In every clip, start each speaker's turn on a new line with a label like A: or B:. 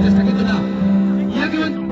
A: 이제 사귀거나 이야기만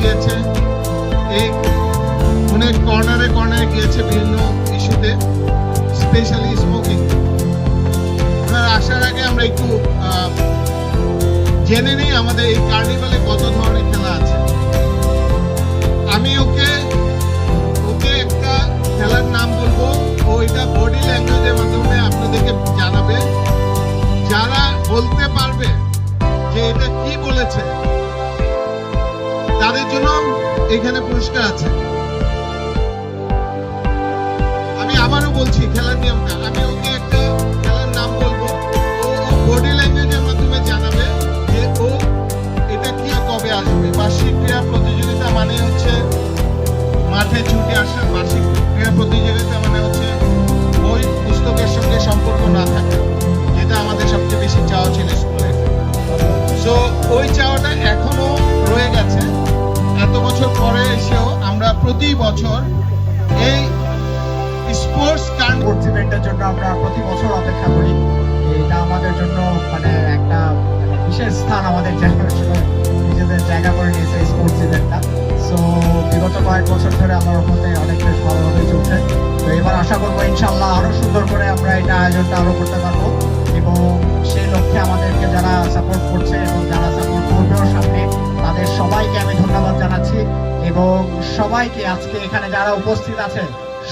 A: গিয়েছে এই অনেক কর্নারে কর্নারে গিয়েছে বিভিন্ন ইস্যুতে স্পেশালি স্মোকিং আপনারা আসার আগে আমরা একটু জেনে নিই আমাদের এই কার্নিভালে কত ধরনের খেলা আছে। আমি ওকে ওকে একটা খেলার নাম বলব। ও এটা বডি ল্যাঙ্গুয়েজের মাধ্যমে আপনাদেরকে জানাবে। যারা বলতে পারবে যে এটা কি বলেছে তাদের জন্য এখানে পুরস্কার আছে। আমি আবারও বলছি খেলার
B: কয়েক বছর ধরে আমার মতে অনেক বেশ ভালোভাবে চলছে। তো এবার আশা করব ইনশাল্লাহ আরও সুন্দর করে আমরা এটা আয়োজনটা আরও করতে পারব। এবং সেই লক্ষ্যে আমাদেরকে যারা সাপোর্ট করছে এবং যারা সাপোর্ট করবেও সামনে তাদের সবাইকে আমি ধন্যবাদ জানাচ্ছি। এবং সবাইকে আজকে এখানে যারা উপস্থিত আছে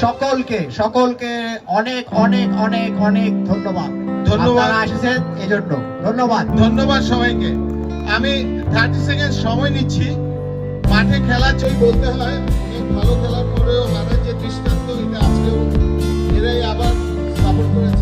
B: সকলকে সকলকে অনেক অনেক অনেক অনেক ধন্যবাদ।
A: ধন্যবাদ।
B: আপনারা এসেছেন এই জন্য ধন্যবাদ।
A: ধন্যবাদ সবাইকে। আমি থার্টি সেকেন্ড সময় নিচ্ছি। মাঠে খেলা চাই বলতে হয় অনেক ভালো খেলার পরেও হারার যে দৃষ্টান্ত, এটা আজকেও এরাই আবার স্থাপন করেছে।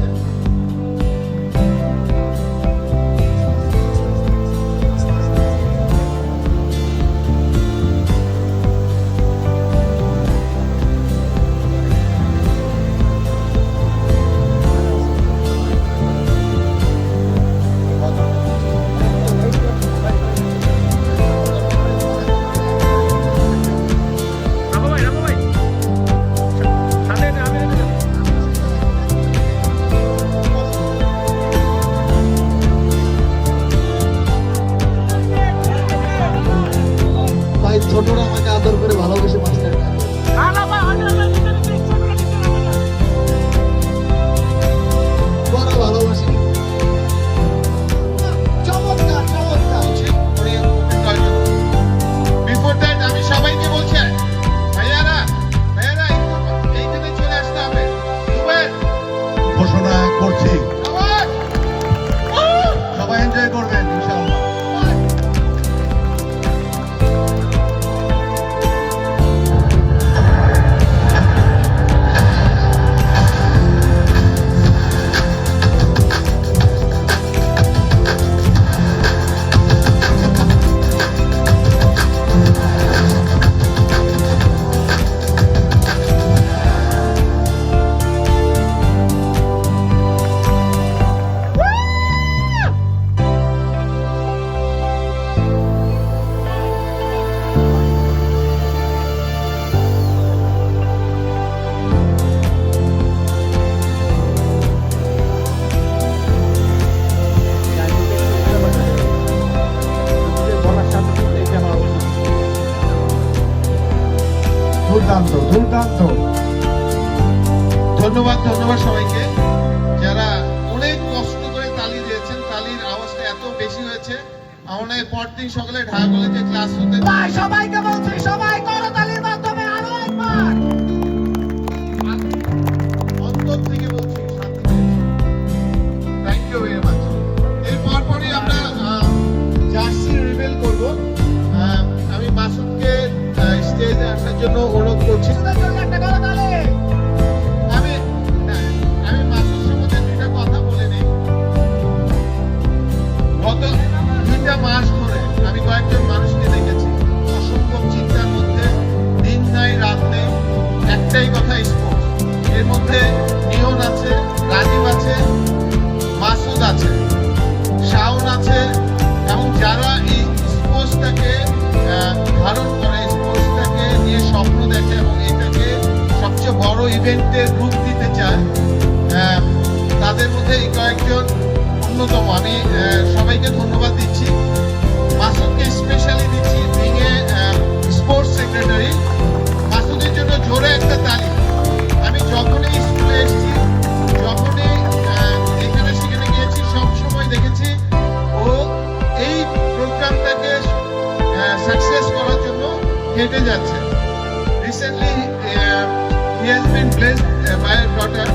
C: ইভেন্টে গ্রুপ দিতে
B: চায় তাদের মধ্যে এই
A: কয়েকজন অন্যতম। আমি সবাইকে ধন্যবাদ দিচ্ছি। মাসুদকে স্পেশালি দিচ্ছি ভেঙে স্পোর্টস সেক্রেটারি
B: মাসুদের জন্য জোরে একটা তালি।
A: আমি যখনই স্কুলে এসেছি, যখনই এখানে সেখানে গিয়েছি সবসময় দেখেছি, ও এই প্রোগ্রামটাকে সাকসেস করার জন্য হেঁটে যাচ্ছে।
D: He has been blessed. By a daughter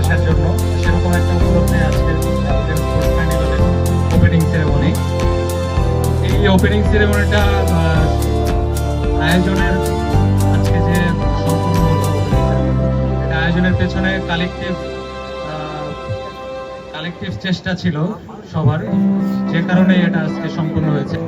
D: আসার জন্য সেরকম একটা উপলক্ষে আজকে ওপেনিং সেরেমনি এই ওপেনিং সেরেমনিটা আয়োজনের আজকে যে এটা আয়োজনের পেছনে কালেকটিভ কালেকটিভ চেষ্টা ছিল সবার, যে কারণে এটা আজকে সম্পূর্ণ হয়েছে।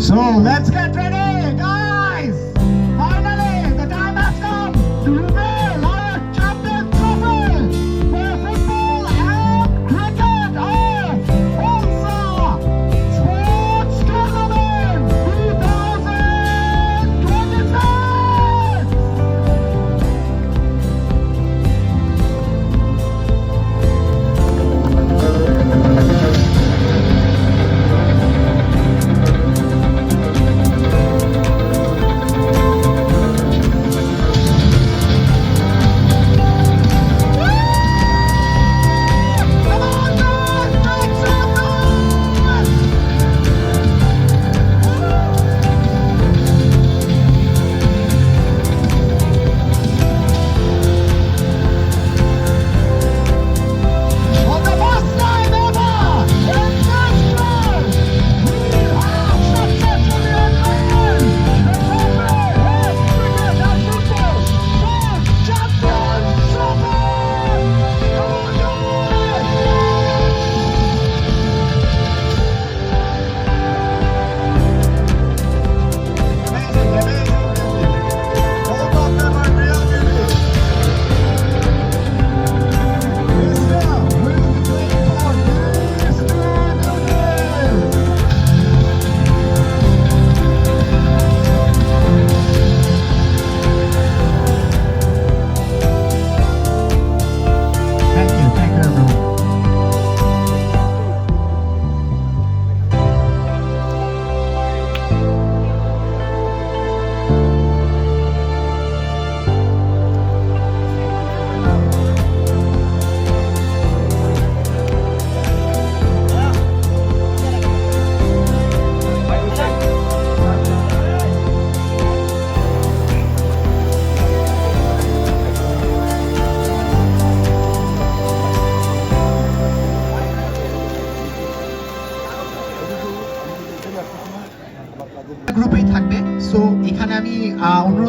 B: So let's get ready!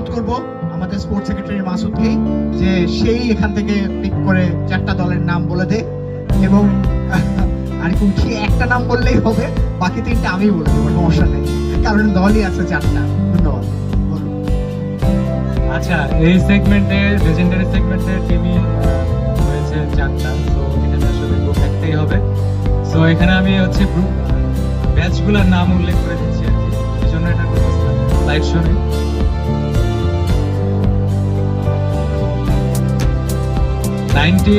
B: অনুরোধ করব আমাদের স্পোর্টস সেক্রেটারি মাসুদকে যে সেই এখান থেকে পিক করে চারটা দলের নাম বলে দে এবং আর কি একটা নাম বললেই হবে, বাকি তিনটা আমি বলে দেবো, সমস্যা নেই। কারণ দলই আছে চারটা ধন্যবাদ
D: আচ্ছা এই সেগমেন্টে লেজেন্ডারি সেগমেন্টে টিভি রয়েছে চারটা তো এখানে আসলে গ্রুপ একটাই হবে। সো এখানে আমি হচ্ছে গ্রুপ ব্যাচগুলোর নাম উল্লেখ করে দিচ্ছি আর কি। এই জন্য এটা করতেছিলাম live show ninety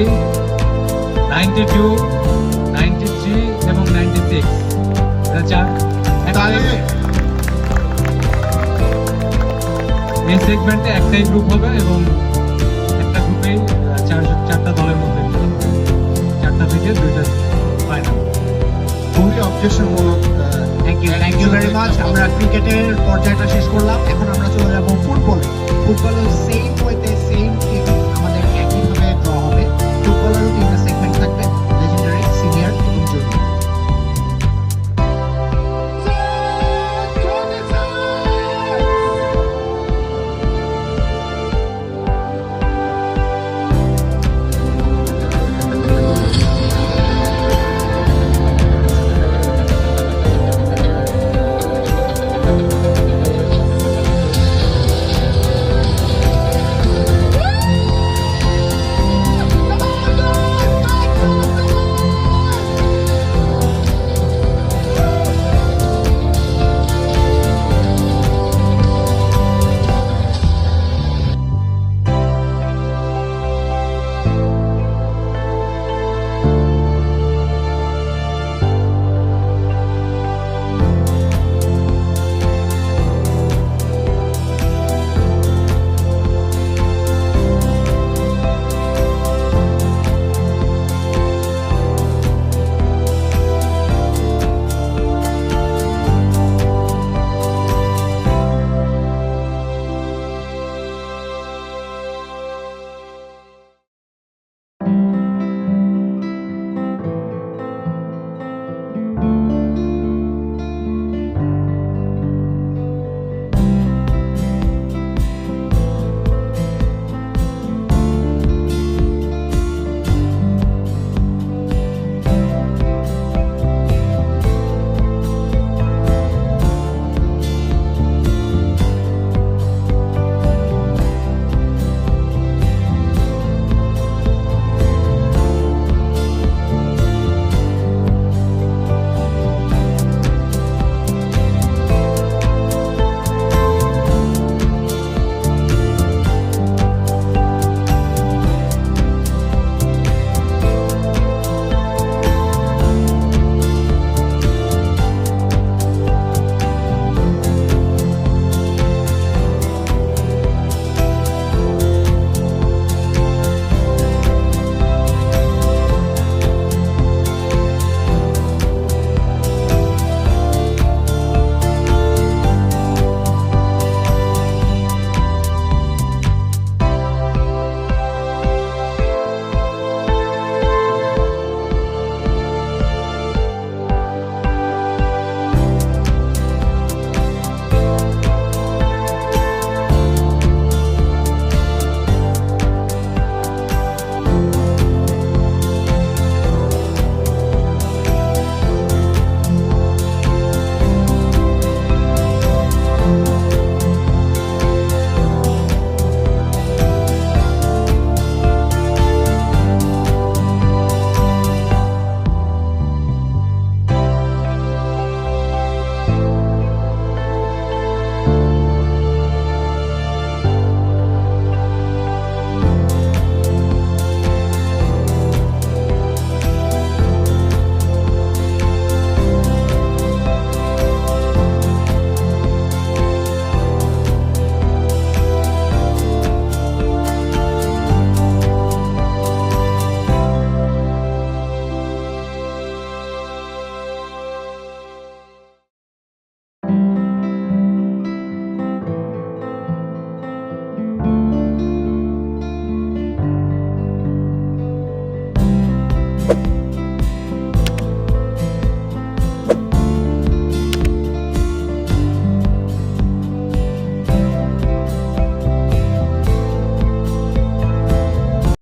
D: ninety two ninety three এবং নাইনটি সিক্স চার।
A: তাহলে
D: এই সেগমেন্টে একটাই গ্রুপ হবে এবং একটা গ্রুপেই চারশো চারটা দলের মধ্যে চারটা থেকে দুইটা ফাইনাল
A: খুবই অবজেকশনমূলক
B: thank you thank you very much আমরা ক্রিকেটের পর্যায়টা শেষ করলাম। এখন আমরা চলে যাব ফুটবলে ফুটবলের সেম